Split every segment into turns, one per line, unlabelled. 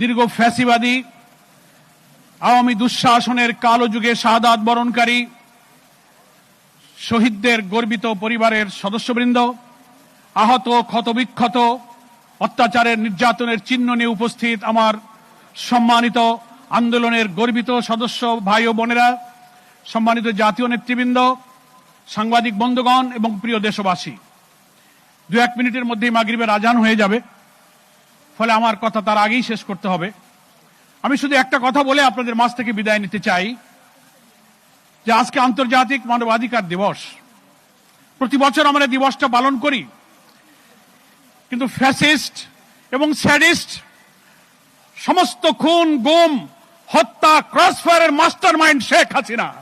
দীর্ঘ ফ্যাসিবাদী, আওয়ামী দুঃশাসনের কালো যুগে শাহাদাত বরণকারী, শহীদদের গর্বিত পরিবারের সদস্যবৃন্দ, আহত, ক্ষতবিক্ষত, অত্যাচারের নির্যাতনের চিহ্ন নিয়ে উপস্থিত আমার সম্মানিত আন্দোলনের গর্বিত সদস্য ভাই ও বোনেরা, সম্মানিত জাতীয় নেতৃবৃন্দ, সাংবাদিক বন্ধুগণ এবং প্রিয় দেশবাসী। দু এক মিনিটের মধ্যেই মাগরিবের আজান হয়ে যাবে। ফলে আমার কথা তার আগেই শেষ করতে হবে। আমি শুধু একটা কথা বলে আপনাদের মাঝ থেকে বিদায় নিতে চাই যে আজকে আন্তর্জাতিক মানবাধিকার দিবস। প্রতি বছর আমরা দিবসটা পালন করি। কিন্তু ফ্যাসিস্ট এবং স্যাডিস্ট সমস্ত খুন, গুম, হত্যা, ক্রসফায়ারের মাস্টার মাইন্ড শেখ হাসিনা।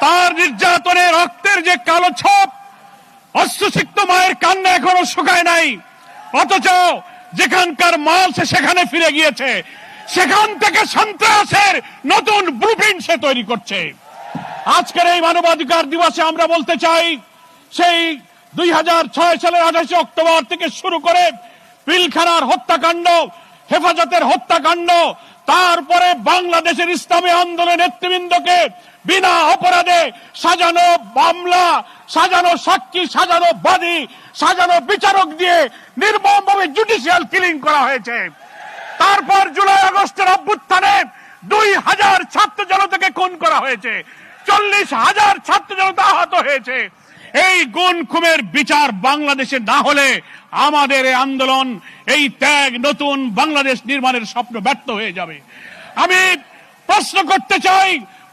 তার নির্যাতনে রক্তের যে কালো ছপ অশ্বসিক্ত মায়ের কান্না এখনও শুকায় নাই। অথচ যেখানকার মাল সে সেখানে ফিরে গিয়েছে। সেখান থেকে সন্ত্রাসের নতুন ব্লুপ্রিন্ট সে তৈরি করছে। আজকের এই মানবাধিকার দিবসে আমরা বলতে চাই, সেই দুই হাজার ছয় সালের আঠাশে অক্টোবর থেকে শুরু করে পিলখানার হত্যাকাণ্ড হেফাজতের হত্যাকাণ্ড, তারপরে বাংলাদেশের ইসলামী আন্দোলন নেতৃবৃন্দকে বিনা অপরাধে সাজানো মামলা, সাজানো সাক্ষী, সাজানো বাদী, সাজানো বিচারক দিয়ে নির্মমভাবে জুডিশিয়াল কিলিং করা হয়েছে। তারপর জুলাই আগস্টের অভ্যুত্থানে দুই হাজার ছাত্র জনতাকে খুন করা হয়েছে। চল্লিশ হাজার ছাত্র জনতা আহত হয়েছে। এই গুণ খুমের বিচার বাংলাদেশে না হলে আমাদের এই আন্দোলন, এই ত্যাগ নতুন বাংলাদেশ নির্মাণের স্বপ্ন ব্যর্থ হয়ে যাবে। আমি প্রশ্ন করতে চাই,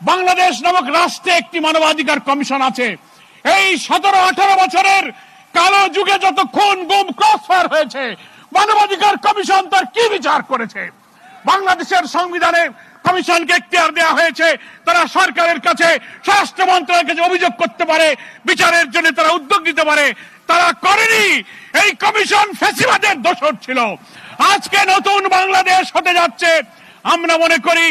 বাংলাদেশ নামক রাষ্ট্রে একটি মানবাধিকার কমিশন আছে। এই সতেরো আঠারো বছরের কালো যুগে যত খুন, গুম, ক্রসফায়ার হয়েছে, মানবাধিকার কমিশন তার কি বিচার করেছে? বাংলাদেশের সংবিধানে কমিশনকে এখতিয়ার দেওয়া হয়েছে, তারা সরকারের কাছে স্বরাষ্ট্র মন্ত্রণালয়ের কাছে অভিযোগ করতে পারে, বিচারের জন্য তারা উদ্যোগ নিতে পারে, তারা করেনি। এই কমিশন ফেসিবাদের দোষর ছিল। আজকে নতুন বাংলাদেশ হতে যাচ্ছে। আমরা মনে করি,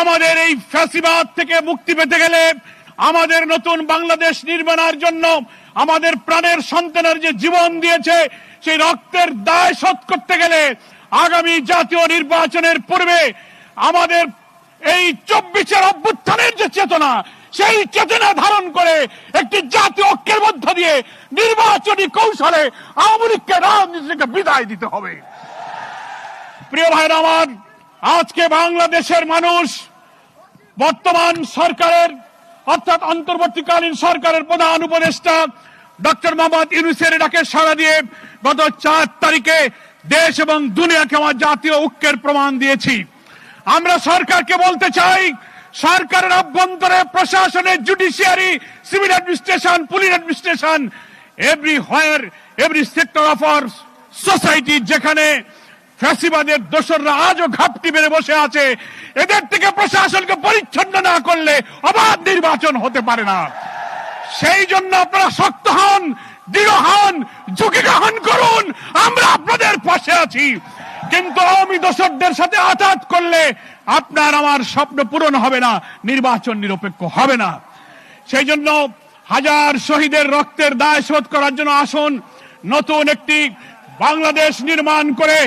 আমাদের এই ফ্যাসিবাদ থেকে মুক্তি পেতে গেলে, আমাদের নতুন বাংলাদেশ নির্মাণের জন্য আমাদের প্রাণের সন্তানের যে জীবন দিয়েছে, সেই রক্তের দায় শোধ করতে গেলে আগামী জাতীয় নির্বাচনের পূর্বে আমাদের এই চব্বিশের অভ্যুত্থানের যে চেতনা, সেই চেতনা ধারণ করে একটি জাতীয় ঐক্যের মধ্য দিয়ে নির্বাচনী কৌশলে আওয়ামী লীগকে রাজনীতি বিদায় দিতে হবে। প্রিয় ভাইরা আমার, আজকে বাংলাদেশের মানুষ বর্তমান সরকারের, অর্থাৎ অন্তর্বর্তীকালীন সরকারের প্রধান উপদেষ্টা ডক্টর মোহাম্মদ ইউনুসের ডাকে সাড়া দিয়ে গত চার তারিখে দেশ এবং দুনিয়াকে আমার জাতীয় ঐক্যের প্রমাণ দিয়েছি। আমরা সরকারকে বলতে চাই, সরকারের অভ্যন্তরে প্রশাসনে judiciary civil administration police administration everywhere every sector of our society যেখানে ফ্যাসিবাদের দোসররা আজও ঘাপটি মেরে বসে আছে, এদের থেকে প্রশাসনকে পরিচ্ছন্ন না করলে অবাধ নির্বাচন হতে পারে না। সেই জন্য আপনারা শক্ত হন, দৃঢ় হন গ্রহণ করুন আমরা আপনাদের আছি কিন্তু আওয়ামী দোসরদের সাথে আঘাত করলে আপনার আমার স্বপ্ন পূরণ হবে না, নির্বাচন নিরপেক্ষ হবে না। সেই জন্য হাজার শহীদের রক্তের দায় শোধ করার জন্য আসুন, নতুন একটি বাংলাদেশ নির্মাণ করে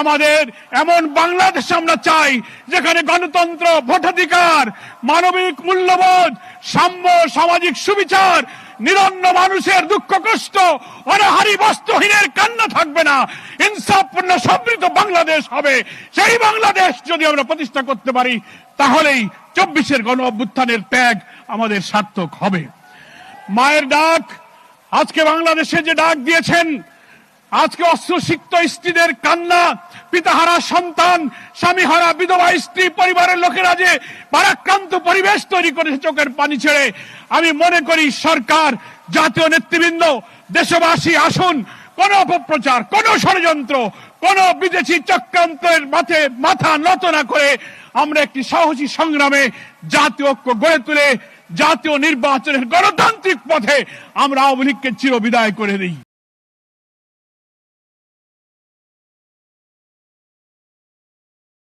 আমাদের এমন বাংলাদেশ আমরা চাই, যেখানে গণতন্ত্র, ভোটাধিকার, মানবিক মূল্যবোধ, সাম্য সামাজিক সুবিচার, নিরন্ন মানুষের দুঃখ, কষ্ট, অনাহারি বস্ত্রহীনের কান্না থাকবে না। ইনসাফপূর্ণ সমৃদ্ধ বাংলাদেশ হবে। সেই বাংলাদেশ যদি আমরা প্রতিষ্ঠা করতে পারি, তাহলেই চব্বিশের গণ অভ্যুত্থানের ত্যাগ আমাদের সার্থক হবে। মায়ের ডাক, আজকে বাংলাদেশে যে ডাক দিয়েছেন আজকে অস্ত্রসিক্ত স্ত্রীদের কান্না, পিতাহারা, সন্তান, স্বামীহারা, বিধবা, স্ত্রী, পরিবারের লোকেরা যে পারাক্রান্ত পরিবেশ তৈরি করেছে চোখের পানি ছেড়ে, আমি মনে করি সরকার, জাতীয় নেতৃবৃন্দ, দেশবাসী আসুন, কোন অপপ্রচার, কোন ষড়যন্ত্র, কোন বিদেশি চক্রান্তের মাথে মাথা নত না করে আমরা একটি সাহসী সংগ্রামে জাতীয় ঐক্য গড়ে তুলে জাতীয় নির্বাচনের গণতান্ত্রিক পথে আমরা আওয়ামী লীগকে চিরবিদায় করে দিই।